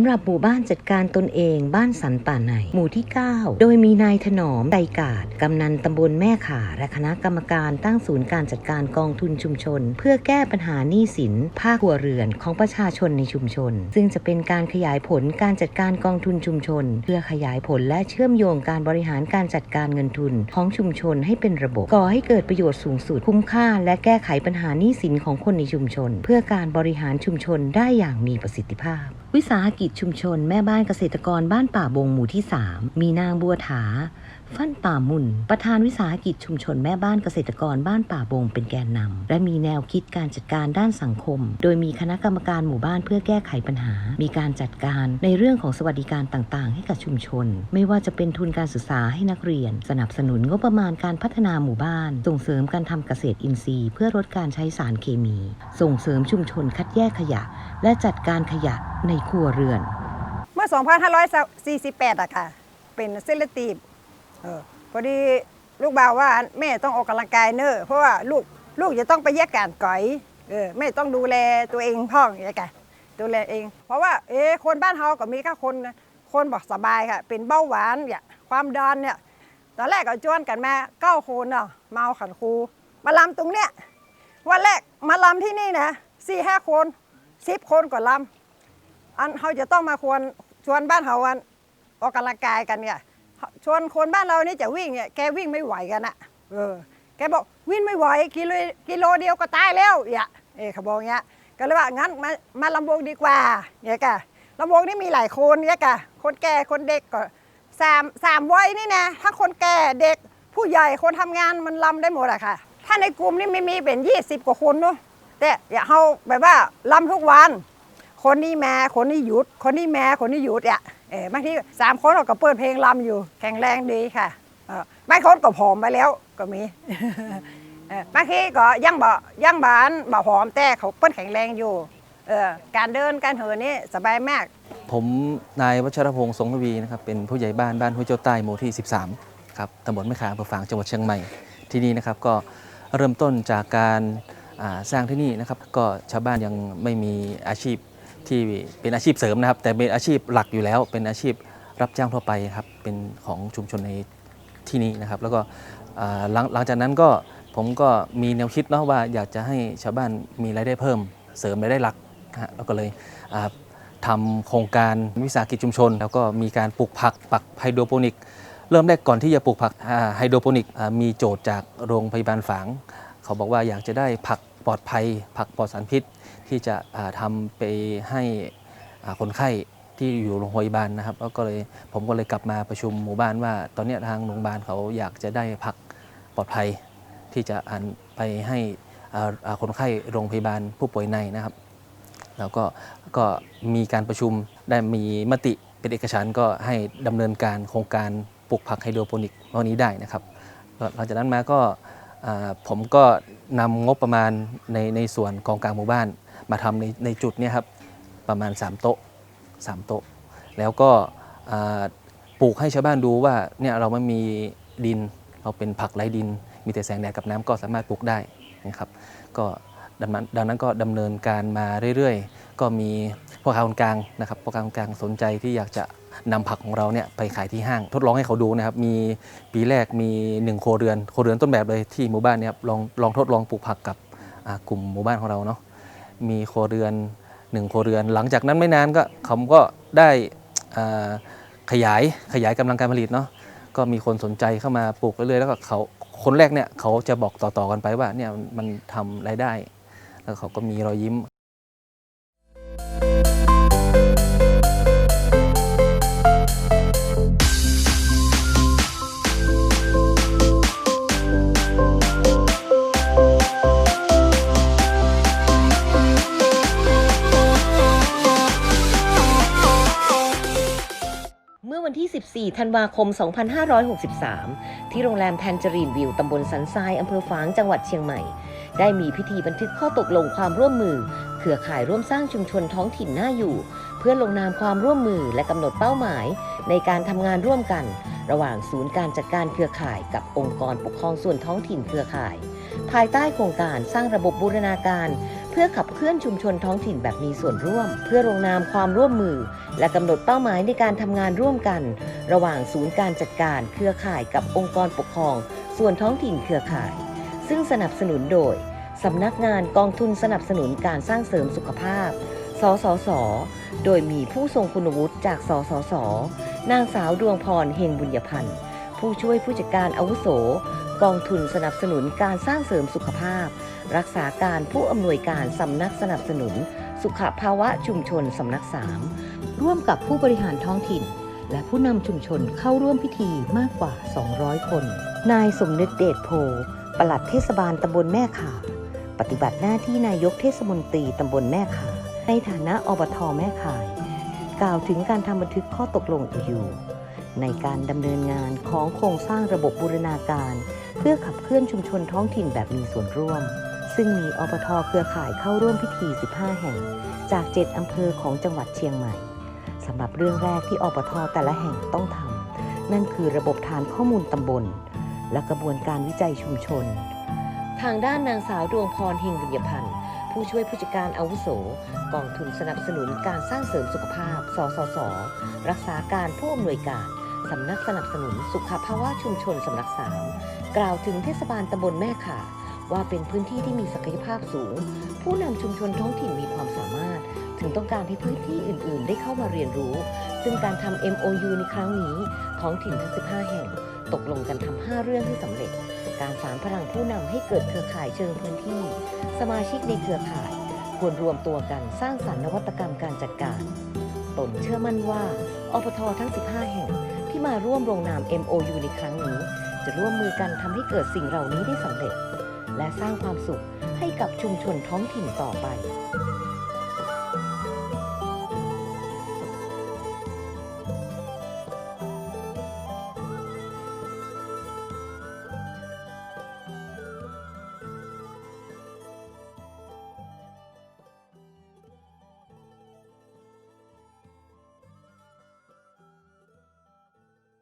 ำหรับหมู่บ้านจัดการตนเองบ้านสันป่าในหมู่ที่ 9 โดยมีนายถนอมไดกาดกำนันตำบลแม่ข่าและคณะกรรมการตั้งศูนย์การจัดการกองทุนชุมชน เพื่อแก้ปัญหาหนี้สินภาคครัวเรือนของประชาชนในชุมชน ซึ่งจะเป็นการขยายผลการจัดการกองทุนชุมชน เพื่อขยายผลและเชื่อมโยงการบริหารการจัดการเงินทุนของชุมชนให้เป็นระบบก่อให้เกิดประโยชน์สูงสุดคุ้มค่า และแก้ไขปัญหาหนี้สินของคนในชุมชน เพื่อการบริหารชุมชนได้อย่างมีประสิทธิภาพวิสาหกิจชุมชนแม่บ้านเกษตรกรบ้านป่าบงหมู่ที่ 3 มีนางบัวถา ฟั่นป่ามุนประธานวิสาหกิจชุมชนแม่บ้านเกษตรกรบ้านป่าบงเป็นแกนนำและมีแนวคิดการจัดการด้านสังคม โดยมีคณะกรรมการหมู่บ้านเพื่อแก้ไขปัญหา มีการจัดการในเรื่องของสวัสดิการต่างๆ ให้กับชุมชน ไม่ว่าจะเป็นทุนการศึกษาให้นักเรียน สนับสนุนงบประมาณการพัฒนาหมู่บ้าน ส่งเสริมการทำเกษตรอินทรีย์ เพื่อลดการใช้สารเคมี ส่งเสริมชุมชนคัดแยกขยะ และจัดการขยะในครัวเรือน เมื่อ 2548อะค่ะ เป็นเซเลตีฟเออพอดีลูกบ่าวว่าแม่ต้องออกกำลังกายเนอะเพราะว่าลูกลูกจะต้องไปแยกการก่อยเออแม่ต้องดูแลตัวเองพ่องอย่างเงี้ค่ะดูแลเอง เพราะว่าเอ๊คนบ้านเฮาก็มีแค่คนคนบอกสบายค่ะ เป็นเบาหวานเนี่ยความดันเนี่ยตอนแรกก็จวนกันมาเก้าคนเนาะเมาขันครูมาลำตรงเนี้ยวันแรกมาลำที่นี่นะสี่ห้าคน สิบคนก็ลำอันเขาจะต้องมาควรชวนบ้านเขาวันออกกำลังกายกันเนี่ยชวนคนบ้านเรานี่จะวิ่งเนี่ยแกวิ่งไม่ไหวกันอะเออแกบอกวิ่งไม่ไหวกิโลกิโลเดียวก็ตายแล้วอย่าเออเขาบอกเงี้ยก็เลยว่างั้นมามาลำวงดีกว่าเนี่ยกะลำวงนี่มีหลายคนเนี่ยกะคนแก่คนเด็กก็สามสามวัยนี่นะทั้งคนแก่เด็กผู้ใหญ่คนทำงานมันลำได้หมดอะค่ะ ถ้าในกลุ่มนี่ไม่มีเป็นยี่สิบกว่าคนเนาะ แต่อย่าเขาแบบว่าลำทุกวัน คนนี้แมาคนนี้หยุด คนนี้แมาคนนี้หยุดอะเออบางทีสามคนเราก็เปิดเพลงรำอยู่ แข็งแรงดีค่ะเออบางคนก็ผอมไปแล้วก็มีเออบางทีก็ยังบ่ยังบานบ่ผอมแต่เขาเปิ้นแข็งแรงอยู่เออการเดินการเหินนี่สบายมาก ผมนายวัชรพงศ์สงทวีนะครับเป็นผู้ใหญ่บ้านบ้านห้วยเจ้าใต้หมู่ที่ 13ครับตำบลแม่ขามอำเภอฝางจังหวัดเชียงใหม่ที่นี่นะครับก็เริ่มต้นจากการ สร้างที่นี่นะครับ ก็ชาวบ้านยังไม่มีอาชีพที่เป็นอาชีพเสริมนะครับ แต่เป็นอาชีพหลักอยู่แล้ว เป็นอาชีพรับจ้างทั่วไปครับ เป็นของชุมชนในที่นี้นะครับ แล้วก็หลังหลังจากนั้นก็ผมก็มีแนวคิดเนาะว่าอยากจะให้ชาวบ้านมีรายได้เพิ่ม เสริมรายได้หลักฮะแล้วก็เลยทำโครงการวิสาหกิจชุมชน แล้วก็มีการปลูกผักปักไฮโดรโปนิก เริ่มแรกก่อนที่จะปลูกผักไฮโดรโปนิกมีโจทย์จากโรงพยาบาลฝาง เขาบอกว่าอยากจะได้ผัก ปลอดภัย ผักปลอดสารพิษ ที่จะอ่าทำไปให้คนไข้ที่อยู่โรงพยาบาลนะครับแล้วก็เลยผมก็เลยกลับมาประชุมหมู่บ้านว่า ตอนนี้ทางโรงพยาบาลเขาอยากจะได้ผักปลอดภัย ที่จะอันไปให้คนไข้โรงพยาบาลผู้ป่วยในนะครับ แล้วก็ก็มีการประชุมได้มีมติเป็นเอกฉันก็ให้ดำเนินการโครงการปลูกผักไฮโดรโปนิกวันนี้ได้นะครับหลังจากนั้นมาก็ ผมก็นำงบประมาณในในส่วนกองกลางหมู่บ้าน มาทำในในจุดนี้ครับประมาณ 3 โต๊ะ 3 โต๊ะ แล้วก็ปลูกให้ชาวบ้านดูว่าเนี่ยเราไม่มีดินเราเป็นผักไร้ดิน มีแต่แสงแดดกับน้ำก็สามารถปลูกได้นะครับก็ดังนั้นดังนั้นก็ดำเนินการมาเรื่อยๆ ก็มีพ่อค้าคนกลางนะครับพ่อค้าคนกลางสนใจที่อยากจะ นำผักของเราเนี่ยไปขายที่ห้าง ทดลองให้เขาดูนะครับ มีปีแรกมี1โครเรือนโครเรือนต้นแบบเลยที่หมู่บ้านเนี่ยลองลองทดลองปลูกผักกับกลุ่มหมู่บ้านของเราเนาะ มีโครเรือนหนึ่งโครเรือน หลังจากนั้นไม่นานก็เขาก็ได้ขยายขยายกำลังการผลิตเนาะ ก็มีคนสนใจเข้ามาปลูกเรื่อยๆแล้วก็เขาคนแรกเนี่ยเขาจะบอกต่อๆกันไปว่าเนี่ยมันทำรายได้ แล้วเขาก็มีรอยยิ้ม วันที่ 14 ธันวาคม 2563 ที่โรงแรมแทนจรีนวิวตำบลสันทรายอำเภอฝางจังหวัดเชียงใหม่ ได้มีพิธีบันทึกข้อตกลงความร่วมมือ เครือข่ายร่วมสร้างชุมชนท้องถิ่นน่าอยู่ เพื่อลงนามความร่วมมือและกำหนดเป้าหมาย ในการทำงานร่วมกัน ระหว่างศูนย์การจัดการเครือข่ายกับองค์กรปกครองส่วนท้องถิ่นเครือข่าย ภายใต้โครงการสร้างระบบบูรณาการ เพื่อขับเคลื่อนชุมชนท้องถิ่นแบบมีส่วนร่วม เพื่อลงนามความร่วมมือ และกำหนดเป้าหมายในการทำงานร่วมกัน ระหว่างศูนย์การจัดการเครือข่ายกับองค์กรปกครอง ส่วนท้องถิ่นเครือข่าย ซึ่งสนับสนุนโดยสำนักงานกองทุนสนับสนุนการสร้างเสริมสุขภาพ สสส โดยมีผู้ทรงคุณวุฒิจาก สสส นางสาวดวงพรเฮงบุญญพันธ์ ผู้ช่วยผู้จัดการอาวุโส กองทุนสนับสนุนการสร้างเสริมสุขภาพ รักษาการผู้อำนวยการสำนักสนับสนุน สุขภาวะชุมชนสำนักสามร่วมกับผู้บริหารท้องถิ่น และผู้นำชุมชนเข้าร่วมพิธีมากกว่า 200 คน นายสมนึกเดชโพปลัดเทศบาลตำบลแม่ขาปฏิบัติหน้าที่นายกเทศมนตรีตำบลแม่ขาในฐานะอบทแม่ขาย กล่าวถึงการทำบันทึกข้อตกลงอยู่ ในการดำเนินงานของโครงสร้างระบบบูรณาการ เพื่อขับเคลื่อนชุมชนท้องถิ่นแบบมีส่วนร่วม ซึ่งมีอบทเครือข่ายเข้าร่วมพิธี 15 แห่ง จาก 7 อำเภอของจังหวัดเชียงใหม่สำหรับเรื่องแรกที่อบทแต่ละแห่งต้องทำนั่นคือระบบฐานข้อมูลตำบล และกระบวนการวิจัยชุมชน ทางด้านนางสาวดวงพรเฮงบุญญพันธ์ผู้ช่วยผู้จัดการอาวุโส กองทุนสนับสนุนการสร้างเสริมสุขภาพ สสส รักษาการผู้อำนวยการสำนักสนับสนุนสุขภาวะชุมชนสำนักสามกล่าวถึงเทศบาลตำบลแม่ข่า ว่าเป็นพื้นที่ที่มีศักยภาพสูง ผู้นำชุมชนท้องถิ่นมีความสามารถ ถึงต้องการให้พื้นที่อื่น ๆ ได้เข้ามาเรียนรู้ ซึ่งการทำ MOU ในครั้งนี้ ท้องถิ่นทั้ง 15 แห่ง ตกลงกันทำ 5 เรื่องให้สำเร็จ การสานพลังผู้นำให้เกิดเครือข่ายเชิงพื้นที่ สมาชิกในเครือข่าย ควรรวมตัวกันสร้างสรรค์นวัตกรรมการจัดการ ตนเชื่อมั่นว่าอปททั้ง 15 แห่งที่มาร่วมลงนาม MOU ในครั้งนี้ จะร่วมมือกันทำให้เกิดสิ่งเหล่านี้ได้สำเร็จ และสร้างความสุขให้กับชุมชนท้องถิ่นต่อไป